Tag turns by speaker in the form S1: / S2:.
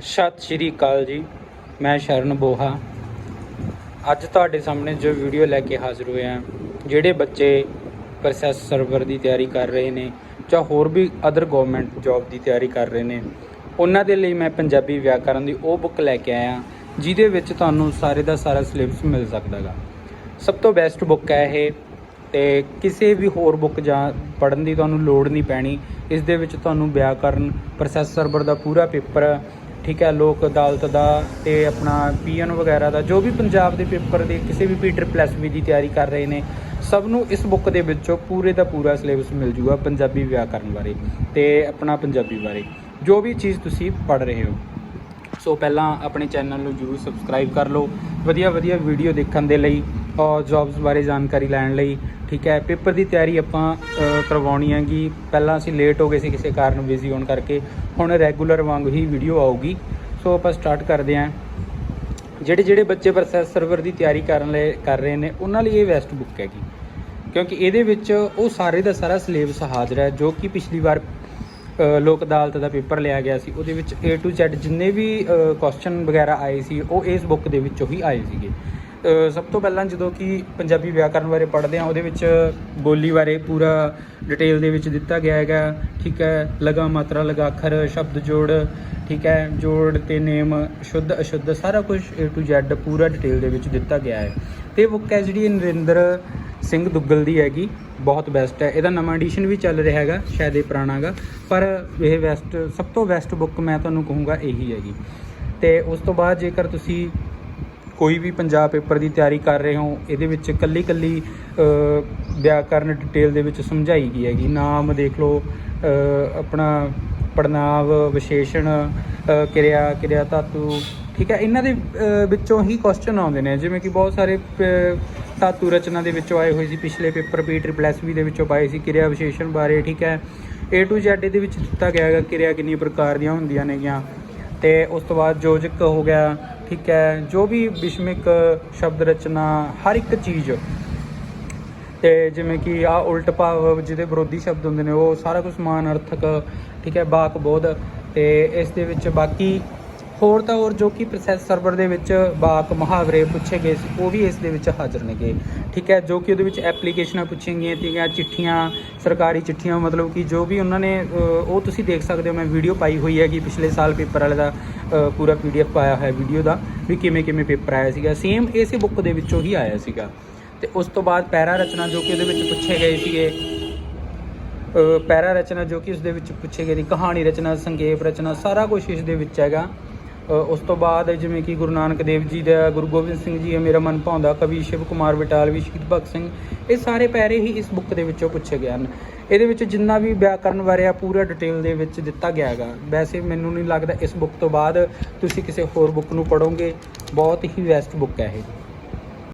S1: ਸਤਿ ਸ਼੍ਰੀ ਅਕਾਲ ਜੀ, ਮੈਂ ਸ਼ਰਨ ਬੋਹਾ। ਅੱਜ ਤੁਹਾਡੇ ਸਾਹਮਣੇ ਜੋ ਵੀਡੀਓ ਲੈ ਕੇ ਹਾਜ਼ਰ ਹੋਏ ਹਾਂ, ਜਿਹੜੇ ਬੱਚੇ ਪ੍ਰੋਸੈਸ ਸਰਵਰ ਦੀ ਤਿਆਰੀ ਕਰ ਰਹੇ ਨੇ ਜਾਂ ਹੋਰ ਵੀ ਅਦਰ ਗਵਰਨਮੈਂਟ ਜੌਬ ਦੀ ਤਿਆਰੀ ਕਰ ਰਹੇ ਨੇ, ਉਹਨਾਂ ਦੇ ਲਈ ਮੈਂ ਪੰਜਾਬੀ ਵਿਆਕਰਨ ਦੀ ਉਹ ਬੁੱਕ ਲੈ ਕੇ ਆਇਆ, ਜਿਹਦੇ ਵਿੱਚ ਤੁਹਾਨੂੰ ਸਾਰੇ ਦਾ ਸਾਰਾ ਸਿਲੇਬਸ ਮਿਲ ਸਕਦਾਗਾ। ਸਭ ਤੋਂ ਬੈਸਟ ਬੁੱਕ ਹੈ ਇਹ, ਤੇ ਕਿਸੇ ਵੀ ਹੋਰ ਬੁੱਕ ਜਾਂ ਪੜ੍ਹਨ ਦੀ ਤੁਹਾਨੂੰ ਲੋੜ ਨਹੀਂ ਪੈਣੀ, ਇਸ ਦੇ ਵਿੱਚ ਤੁਹਾਨੂੰ ਵਿਆਕਰਨ ਪ੍ਰੋਸੈਸ ਸਰਵਰ ਦਾ ਪੂਰਾ ਪੇਪਰ ਠੀਕ ਹੈ, ਲੋਕ ਅਦਾਲਤ ਦਾ ਤੇ ਆਪਣਾ ਪੀਐਨ ਵਗੈਰਾ ਦਾ, ਜੋ ਵੀ ਪੰਜਾਬ ਦੇ ਪੇਪਰ ਦੇ ਕਿਸੇ ਵੀ ਪੀਟਰ ਪਲੱਸ ਵੀ ਦੀ ਤਿਆਰੀ ਕਰ ਰਹੇ ਨੇ, ਸਭ ਨੂੰ ਇਸ ਬੁੱਕ ਦੇ ਵਿੱਚੋਂ ਪੂਰੇ ਦਾ ਪੂਰਾ ਸਿਲੇਬਸ ਮਿਲ ਜੂਗਾ ਪੰਜਾਬੀ ਵਿਆਕਰਨ ਬਾਰੇ ਤੇ ਆਪਣਾ ਪੰਜਾਬੀ ਬਾਰੇ, ਜੋ ਵੀ ਚੀਜ਼ ਤੁਸੀਂ ਪੜ੍ਹ ਰਹੇ ਹੋ। ਸੋ ਪਹਿਲਾਂ ਆਪਣੇ ਚੈਨਲ ਨੂੰ ਜਰੂਰ ਸਬਸਕ੍ਰਾਈਬ ਕਰ ਲਓ ਵਧੀਆ ਵਧੀਆ ਵੀਡੀਓ ਦੇਖਣ ਦੇ ਲਈ ਔਰ ਜੌਬਸ ਬਾਰੇ ਜਾਣਕਾਰੀ ਲੈਣ ਲਈ। ਠੀਕ ਹੈ, ਪੇਪਰ ਦੀ ਤਿਆਰੀ ਆਪਾਂ ਕਰਵਾਉਣੀ ਹੈਗੀ। ਪਹਿਲਾਂ ਅਸੀਂ ਲੇਟ ਹੋ ਗਏ ਸੀ ਕਿਸੇ ਕਾਰਨ ਬਿਜ਼ੀ ਹੋਣ ਕਰਕੇ। ਹੁਣ ਰੈਗੂਲਰ ਵਾਂਗ ਹੀ ਵੀਡੀਓ ਆਊਗੀ। ਸੋ ਆਪਾਂ ਸਟਾਰਟ ਕਰਦੇ ਹਾਂ। ਜਿਹੜੇ ਜਿਹੜੇ ਬੱਚੇ ਪ੍ਰੋਸੈਸ ਸਰਵਰ ਦੀ ਤਿਆਰੀ ਕਰਨ ਲਈ ਕਰ ਰਹੇ ਨੇ, ਉਹਨਾਂ ਲਈ ਇਹ ਬੈਸਟ ਬੁੱਕ ਹੈਗੀ। ਕਿਉਂਕਿ ਇਹਦੇ ਵਿੱਚ ਉਹ ਸਾਰੇ ਦਾ ਸਾਰਾ ਸਿਲੇਬਸ ਹਾਜ਼ਰ ਹੈ, ਜੋ ਕਿ ਪਿਛਲੀ ਵਾਰ ਲੋਕ ਅਦਾਲਤ ਦਾ ਪੇਪਰ ਲਿਆ ਗਿਆ ਸੀ। ਉਹਦੇ ਵਿੱਚ A to Z ਜਿੰਨੇ ਵੀ ਕੁਐਸਚਨ ਵਗੈਰਾ ਆਏ ਸੀ, ਉਹ ਇਸ ਬੁੱਕ ਦੇ ਵਿੱਚੋਂ ਹੀ ਆਏ ਸੀਗੇ। ਸਭ ਤੋਂ ਪਹਿਲਾਂ ਜਦੋਂ ਕਿ ਪੰਜਾਬੀ ਵਿਆਕਰਨ ਬਾਰੇ ਪੜ੍ਹਦੇ ਹਾਂ, ਉਹਦੇ ਵਿੱਚ ਬੋਲੀ ਬਾਰੇ ਪੂਰਾ ਡਿਟੇਲ ਦੇ ਵਿੱਚ ਦਿੱਤਾ ਗਿਆ ਹੈਗਾ। ਠੀਕ ਹੈ, ਲਗਾ ਮਾਤਰਾ, ਲਗਾ ਅੱਖਰ, ਸ਼ਬਦ ਜੋੜ, ਠੀਕ ਹੈ, ਜੋੜ ਤੇ ਨੇਮ, ਸ਼ੁੱਧ, ਅਸ਼ੁੱਧ, ਸਾਰਾ ਕੁਝ A to Z ਪੂਰਾ ਡਿਟੇਲ ਦੇ ਵਿੱਚ ਦਿੱਤਾ ਗਿਆ ਹੈ। ਤੇ ਬੁੱਕ ਹੈ ਜਿਹੜੀ ਨਰਿੰਦਰ ਸਿੰਘ ਦੁੱਗਲ ਦੀ ਹੈਗੀ, ਬਹੁਤ ਬੈਸਟ ਹੈ। ਇਹਦਾ ਨਵਾਂ ਐਡੀਸ਼ਨ ਵੀ ਚੱਲ ਰਿਹਾ ਹੈਗਾ, ਸ਼ਾਇਦ ਇਹ ਪੁਰਾਣਾ ਹੈਗਾ, ਪਰ ਇਹ ਬੈਸਟ ਸਭ ਤੋਂ ਬੈਸਟ ਬੁੱਕ ਮੈਂ ਤੁਹਾਨੂੰ ਕਹੂੰਗਾ ਇਹੀ ਹੈਗੀ। ਤੇ ਉਸ ਤੋਂ ਬਾਅਦ ਜੇਕਰ ਤੁਸੀਂ ਕੋਈ ਵੀ ਪੰਜਾਬ ਪੇਪਰ ਦੀ ਤਿਆਰੀ ਕਰ ਰਹੇ ਹੋ, ਇਹਦੇ ਵਿੱਚ ਕੱਲੀ ਕੱਲੀ ਵਿਆਕਰਨ ਡਿਟੇਲ ਦੇ ਵਿੱਚ ਸਮਝਾਈ ਗਈ ਹੈਗੀ। ਨਾਮ ਦੇਖ ਲਓ ਆਪਣਾ ਪੜਨਾਵ ਵਿਸ਼ੇਸ਼ਣ ਕਿਰਿਆ ਕਿਰਿਆ ਧਾਤੂ, ਠੀਕ ਹੈ? ਇਹਨਾਂ ਦੇ ਵਿੱਚੋਂ ਹੀ ਕੁਐਸਚਨ ਆਉਂਦੇ ਨੇ। ਜਿਵੇਂ ਕਿ ਬਹੁਤ ਸਾਰੇ ਪ- ਧਾਤੂ ਰਚਨਾ ਦੇ ਵਿੱਚੋਂ ਆਏ ਹੋਏ ਸੀ। ਪਿਛਲੇ paper P triple S V ਦੇ ਵਿੱਚੋਂ ਪਾਏ ਸੀ ਕਿਰਿਆ ਵਿਸ਼ੇਸ਼ਣ ਬਾਰੇ, ਠੀਕ ਹੈ? A to Z ਦੇ ਵਿੱਚ ਦਿੱਤਾ ਗਿਆ ਹੈਗਾ ਕਿਰਿਆ ਕਿੰਨੀ ਪ੍ਰਕਾਰ ਦੀਆਂ ਹੁੰਦੀਆਂ ਨੇਗੀਆਂ। ਤੇ ਉਸ ਤੋਂ ਬਾਅਦ ਯੋਜਕ ਹੋ ਗਿਆ ਠੀਕ ਹੈ, ਜੋ ਵੀ ਵਿਸ਼ਮਿਕ ਸ਼ਬਦ ਰਚਨਾ, ਹਰ ਇੱਕ ਚੀਜ਼ ਤੇ ਜਿਵੇਂ ਕਿ ਆ ਉਲਟ ਭਾਵ ਜਿਹਦੇ ਵਿਰੋਧੀ ਸ਼ਬਦ ਹੁੰਦੇ ਨੇ, ਉਹ ਸਾਰਾ ਕੁਝ ਸਮਾਨ ਅਰਥਕ, ਠੀਕ ਹੈ ਬਾਕ ਬੋਧ ਤੇ ਇਸ ਦੇ ਵਿੱਚ ਬਾਕੀ ਹੋਰ ਤਾਂ ਹੋਰ ਜੋ ਕਿ ਪ੍ਰੋਸੈਸ ਸਰਵਰ ਦੇ ਵਿੱਚ ਬਾਕ ਮੁਹਾਵਰੇ ਪੁੱਛੇ ਗਏ ਸੀ ਉਹ ਵੀ ਇਸ ਦੇ ਵਿੱਚ ਹਾਜ਼ਰ ਨੇਗੇ। ਠੀਕ ਹੈ ਜੋ ਕਿ ਉਹਦੇ ਵਿੱਚ ਐਪਲੀਕੇਸ਼ਨਾਂ ਪੁੱਛੀਆਂ ਗਈਆਂ ਤੀਆਂ ਚਿੱਠੀਆਂ ਸਰਕਾਰੀ ਚਿੱਠੀਆਂ ਮਤਲਬ ਕਿ ਜੋ ਵੀ ਉਹਨਾਂ ਨੇ ਉਹ ਤੁਸੀਂ ਦੇਖ ਸਕਦੇ ਹੋ ਮੈਂ ਵੀਡੀਓ ਪਾਈ ਹੋਈ ਹੈ ਕਿ ਪਿਛਲੇ ਸਾਲ ਪੇਪਰ ਵਾਲੇ ਦਾ ਅ, ਪੂਰਾ ਪੀਡੀਐਫ ਪਾਇਆ ਹੋਇਆ ਵੀਡੀਓ ਦਾ ਵੀ ਕਿਵੇਂ ਕਿਵੇਂ ਪੇਪਰ ਆਇਆ ਸੀਗਾ। ਸੇਮ ਇਸੇ ਬੁੱਕ ਦੇ ਵਿੱਚੋਂ ਹੀ ਆਇਆ ਸੀਗਾ। ਤੇ ਉਸ ਤੋਂ ਬਾਅਦ ਪੈਰਾ ਰਚਨਾ ਜੋ ਕਿ ਉਹਦੇ ਵਿੱਚ ਪੁੱਛੇ ਗਏ ਸੀਗੇ ਪੈਰਾ ਰਚਨਾ ਜੋ ਕਿ ਉਸ ਦੇ ਵਿੱਚ ਪੁੱਛੇ ਗਏ ਦੀ ਕਹਾਣੀ ਰਚਨਾ ਸੰਖੇਪ ਰਚਨਾ ਸਾਰਾ ਕੁਝ ਇਸ ਦੇ ਵਿੱਚ ਹੈਗਾ। ਉਸ ਤੋਂ ਬਾਅਦ ਜਿਵੇਂ ਕਿ ਗੁਰੂ ਨਾਨਕ ਦੇਵ ਜੀ ਦਾ, ਗੁਰੂ ਗੋਬਿੰਦ ਸਿੰਘ ਜੀ ਹੈ ਮੇਰਾ ਮਨ ਭਾਉਂਦਾ, ਕਵੀ ਸ਼ਿਵ ਕੁਮਾਰ ਬਟਾਲਵੀ ਸ਼ਹੀਦ ਭਗਤ ਸਿੰਘ, ਇਹ ਸਾਰੇ ਪੈਰੇ ਹੀ ਇਸ ਬੁੱਕ ਦੇ ਵਿੱਚੋਂ ਪੁੱਛੇ ਗਏ ਹਨ। ਇਹਦੇ ਵਿੱਚ ਜਿੰਨਾ ਵੀ ਵਿਆਕਰਨ ਬਾਰੇ ਆ ਪੂਰਾ ਡਿਟੇਲ ਦੇ ਵਿੱਚ ਦਿੱਤਾ ਗਿਆ ਹੈਗਾ। ਵੈਸੇ ਮੈਨੂੰ ਨਹੀਂ ਲੱਗਦਾ ਇਸ ਬੁੱਕ ਤੋਂ ਬਾਅਦ ਤੁਸੀਂ ਕਿਸੇ ਹੋਰ ਬੁੱਕ ਨੂੰ ਪੜੋਗੇ ਬਹੁਤ ਹੀ ਬੈਸਟ ਬੁੱਕ ਹੈ ਇਹ।